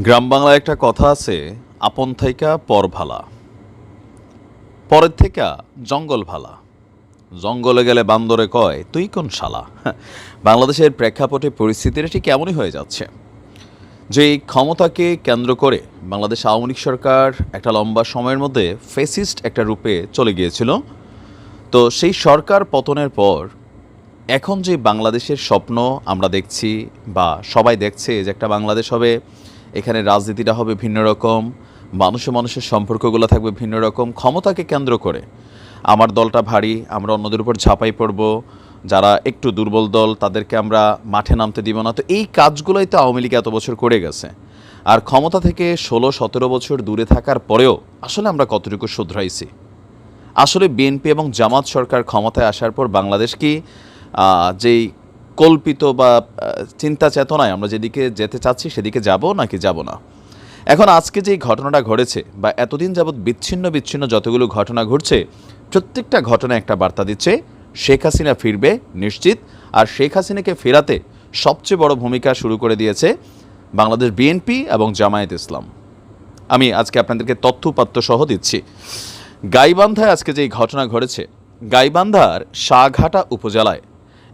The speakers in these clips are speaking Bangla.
গ্রাম বাংলায় একটা কথা আছে, আপন থাইকা পর ভালা। পরের থেকে জঙ্গল ভালা। জঙ্গলে গেলে বান্দরে কয়, তুই কোন শালা? বাংলাদেশের প্রেক্ষাপটে পরিস্থিতিটা ঠিক এমনই হয়ে যাচ্ছে। যে এই ক্ষমতাকে কেন্দ্র করে বাংলাদেশ আওয়ামী লীগ সরকার একটা লম্বা সময়ের মধ্যে ফেসিস্ট একটা রূপে চলে গিয়েছিল, তো সেই সরকার পতনের পর এখন যে বাংলাদেশের স্বপ্ন আমরা দেখছি বা সবাই দেখছে যে একটা বাংলাদেশ হবে এখানে রাজনীতিটা হবে ভিন্ন রকম, মানুষে মানুষের সম্পর্কগুলো থাকবে ভিন্ন রকম, ক্ষমতাকে কেন্দ্র করে। আমার দলটা ভারী, আমরা অন্যদের উপর ঝাঁপাই পড়ব, যারা একটু দুর্বল দল, তাদেরকে আমরা মাঠে নামতে দিব না। তো এই কাজগুলোই তো আওয়ামী লীগ এত বছর করে গেছে। আর ক্ষমতা থেকে ষোলো, সতেরো বছর দূরে থাকার পরেও আসলে আমরা কতটুকু শুধরাইছি? আসলে বিএনপি এবং জামাত সরকার ক্ষমতায় আসার পর বাংলাদেশ কি যেই কল্পিত বা চিন্তা চেতনায় আমরা যেদিকে যেতে চাচ্ছি সেদিকে যাব নাকি যাব না? এখন আজকে যে ঘটনাটা ঘটেছে বা এতদিন যাবৎ বিচ্ছিন্ন বিচ্ছিন্ন যতগুলো ঘটনা ঘটছে, প্রত্যেকটা ঘটনা একটা বার্তা দিচ্ছে, শেখ হাসিনা ফিরবে নিশ্চিত, আর শেখ হাসিনাকে ফেরাতে সবচেয়ে বড় ভূমিকা শুরু করে দিয়েছে বাংলাদেশ বিএনপি এবং জামায়াত ইসলাম। আমি আজকে আপনাদেরকে তথ্য সহ দিচ্ছি। গাইবান্ধায় আজকে যে ঘটনা ঘটেছে, গাইবান্ধার শাহঘাটা উপজেলায়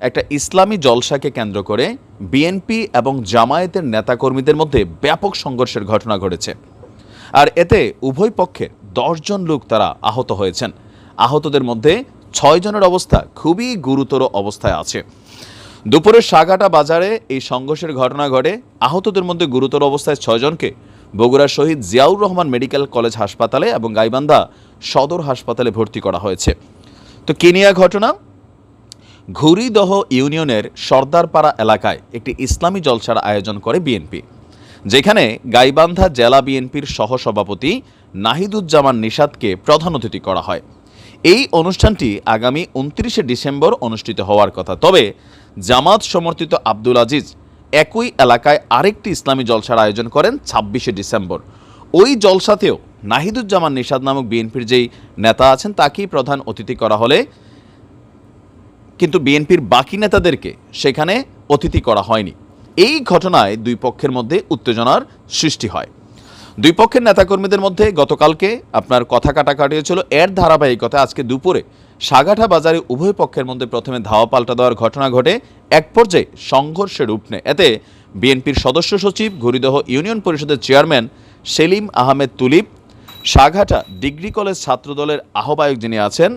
একটা ইসলামী জলসাকে কেন্দ্র করে বিএনপি এবং জামায়াতের নেতাকর্মীদের মধ্যে ব্যাপক সংঘর্ষের ঘটনা ঘটেছে। আর এতে উভয় পক্ষে দশজন লোক তারা আহত হয়েছেন। আহতদের মধ্যে ছয় জনের অবস্থা খুবই গুরুতর অবস্থায় আছে। দুপুরে সাগাটা বাজারে এই সংঘর্ষের ঘটনা ঘটে। আহতদের মধ্যে গুরুতর অবস্থায় ছয়জনকে বগুড়ার শহীদ জিয়াউর রহমান মেডিকেল কলেজ হাসপাতালে এবং গাইবান্ধা সদর হাসপাতালে ভর্তি করা হয়েছে। তো কেনিয়া ঘটনা? ঘুরিদহ ইউনিয়নের সর্দারপাড়া এলাকায় একটি ইসলামী জলসার আয়োজন করে বিএনপি, যেখানে গাইবান্ধা জেলা বিএনপির সহসভাপতি নাহিদুজ্জামান নিষাদকে প্রধান অতিথি করা হয়। এই অনুষ্ঠানটি আগামী উনত্রিশে ডিসেম্বর অনুষ্ঠিত হওয়ার কথা। তবে জামাত সমর্থিত আব্দুল আজিজ একই এলাকায় আরেকটি ইসলামী জলসার আয়োজন করেন ছাব্বিশে ডিসেম্বর। ওই জলসাতেও নাহিদুজ্জামান নিষাদ নামক বিএনপির যেই নেতা আছেন, তাকেই প্রধান অতিথি করা হলে কিন্তু বিএনপির বাকি নেতাদেরকে সেখানে অতিথি করা হয়নি। এই ঘটনায় দুই পক্ষের মধ্যে উত্তেজনার সৃষ্টি হয়। দুই পক্ষের নেতাকর্মীদের মধ্যে গতকালকে আপনার কথা কাটাকাটি হয়েছিল এর ধারাবাহিকতা। আজকে দুপুরে সাগাঠা বাজারে উভয় পক্ষের মধ্যে প্রথমে ধাওয়া পাল্টা দেওয়ার ঘটনা ঘটে। এক পর্যায়ে সংঘর্ষের রূপ নেয়। এতে বিএনপির সদস্য সচিব ঘুরিদহ ইউনিয়ন পরিষদের chairman Selim Ahmed Tulip Saghata degree college ছাত্রদলের আহ্বায়ক যিনি আছেন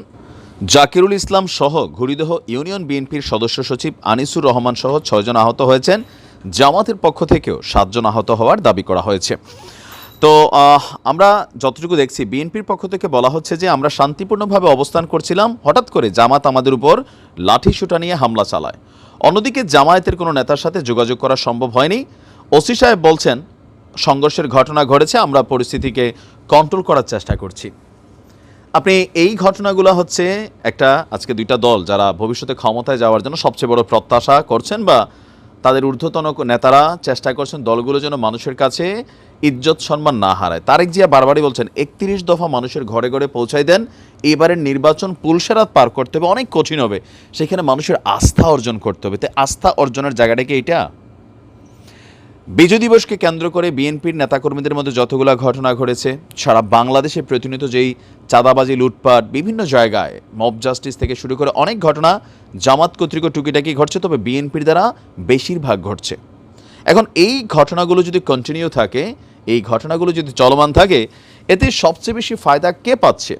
জাকিরুল ইসলাম সহ ঘুরিদহ ইউনিয়ন বিএনপির সদস্য সচিব আনিসুর রহমান সহ ছয়জন আহত হয়েছেন। জামাতের পক্ষ থেকেও সাতজন আহত হওয়ার দাবি করা হয়েছে। তো আমরা যতটুকু দেখছি, বিএনপির পক্ষ থেকে বলা হচ্ছে যে আমরা শান্তিপূর্ণভাবে অবস্থান করছিলাম, হঠাৎ করে জামাত আমাদের উপর লাঠি সুটা নিয়ে হামলা চালায়। অন্যদিকে জামায়াতের কোনো নেতার সাথে যোগাযোগ করা সম্ভব হয়নি। ওসি সাহেব বলছেন, সংঘর্ষের ঘটনা ঘটেছে, আমরা পরিস্থিতিকে কন্ট্রোল করার চেষ্টা করছি। আপনি এই ঘটনাগুলো হচ্ছে একটা, আজকে দুইটা দল যারা ভবিষ্যতে ক্ষমতায় যাওয়ার জন্য সবচেয়ে বড় প্রত্যাশা করছেন বা তাদের ঊর্ধ্বতন নেতারা চেষ্টা করছেন দলগুলো যেন মানুষের কাছে ইজ্জত সম্মান না হারায়। তারেক জিয়া বারবারই বলছেন, একত্রিশ দফা মানুষের ঘরে ঘরে পৌঁছাই দেন, এবারের নির্বাচন পুলসেরাত পার করতে হবে, অনেক কঠিন হবে। সেখানে মানুষের আস্থা অর্জন করতে হবে। তাই আস্থা অর্জনের জায়গাটা কি এটা বিজয় দিবসকে কেন্দ্র করে বিএনপির নেতাকর্মীদের মধ্যে যতগুলো ঘটনা ঘটেছে, সারা বাংলাদেশে প্রতিনিয়ত যেই চাঁদাবাজি, লুটপাট বিভিন্ন জায়গায় মব জাস্টিস থেকে শুরু করে অনেক ঘটনা জামাত কর্তৃক টুকিটাকি ঘটছে, তবে বিএনপির দ্বারা বেশিরভাগ ঘটছে। এখন এই ঘটনাগুলো যদি কন্টিনিউ থাকে, এই ঘটনাগুলো যদি চলমান থাকে, এতে সবচেয়ে বেশি ফায়দা কে পাচ্ছে?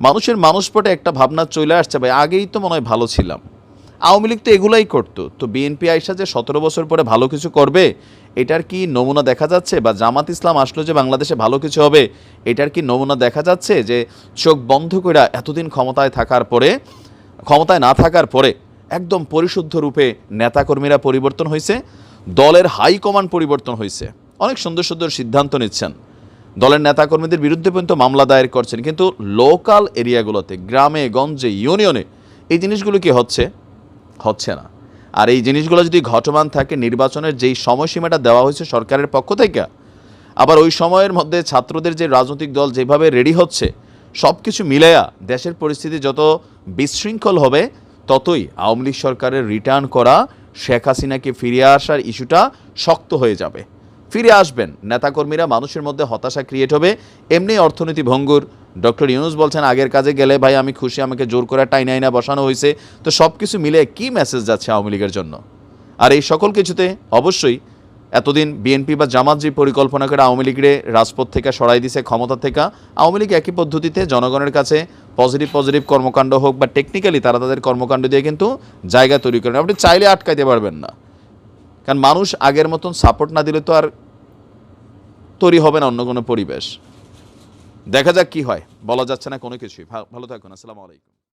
মানুষের মানুষপটে একটা ভাবনা চলে আসছে, ভাই, আগেই তো মনে হয় ভালো ছিলাম। আওয়ামী লীগ তো এগুলাই করতো। তো বিএনপি আইসা যে সতেরো বছর পরে ভালো কিছু করবে, এটার কি নমুনা দেখা যাচ্ছে? বা জামাত ইসলাম আসলো যে বাংলাদেশে ভালো কিছু হবে, এটার কি নমুনা দেখা যাচ্ছে যে চোখ বন্ধ করে এতদিন ক্ষমতায় থাকার পরে, ক্ষমতায় না থাকার পরে একদম পরিশুদ্ধ রূপে নেতাকর্মীরা পরিবর্তন হয়েছে দলের হাইকমান্ড পরিবর্তন হয়েছে অনেক সুন্দর সুন্দর সিদ্ধান্ত নিচ্ছেন। দলের নেতাকর্মীদের বিরুদ্ধে পর্যন্ত মামলা দায়ের করছেন, কিন্তু লোকাল এরিয়াগুলোতে গ্রামে, গঞ্জে ইউনিয়নে এই জিনিসগুলো কি হচ্ছে? হচ্ছে না। আর এই জিনিসগুলো যদি ঘটমান থাকে, নির্বাচনের যেই সময়সীমাটা দেওয়া হয়েছে সরকারের পক্ষ থেকে, আবার ওই সময়ের মধ্যে ছাত্রদের যে রাজনৈতিক দল যেভাবে রেডি হচ্ছে সব কিছু মিলাইয়া দেশের পরিস্থিতি যত বিশৃঙ্খল হবে, ততই আওয়ামী লীগ সরকারের রিটার্ন করা শেখ হাসিনাকে ফিরিয়ে আসার ইস্যুটা শক্ত হয়ে যাবে। ফিরে আসবেন। নেতাকর্মীরা মানুষের মধ্যে হতাশা ক্রিয়েট হবে। এমনি অর্থনীতি ভঙ্গুর ডক্টর ইউনুস বলছেন, আগের কাজে গেলে ভাই আমি খুশি, আমাকে জোর করে টাইনা আইনা বসানো হয়েছে তো সব কিছু মিলে কি মেসেজ যাচ্ছে আওয়ামী লীগের জন্য? আর এই সকল কিছুতে অবশ্যই এতদিন বিএনপি বা জামাত যে পরিকল্পনা করে আওয়ামী লীগের রাজপথ থেকে সরাই দিছে, ক্ষমতা থেকে, আওয়ামী লীগ একই পদ্ধতিতে জনগণের কাছে পজিটিভ পজিটিভ কর্মকাণ্ড হোক বা টেকনিক্যালি তারা তাদের কর্মকাণ্ড দিয়ে কিন্তু জায়গা তৈরি করেন আপনি চাইলে আটকাইতে পারবেন না। কারণ মানুষ আগের মতন সাপোর্ট না দিলে তো আর তৈরি হবে না অন্য কোনো পরিবেশ। দেখা যাক কি হয়। বলা যাচ্ছে না কোনো কিছুই। ভালো থাকুন। আসসালামু আলাইকুম।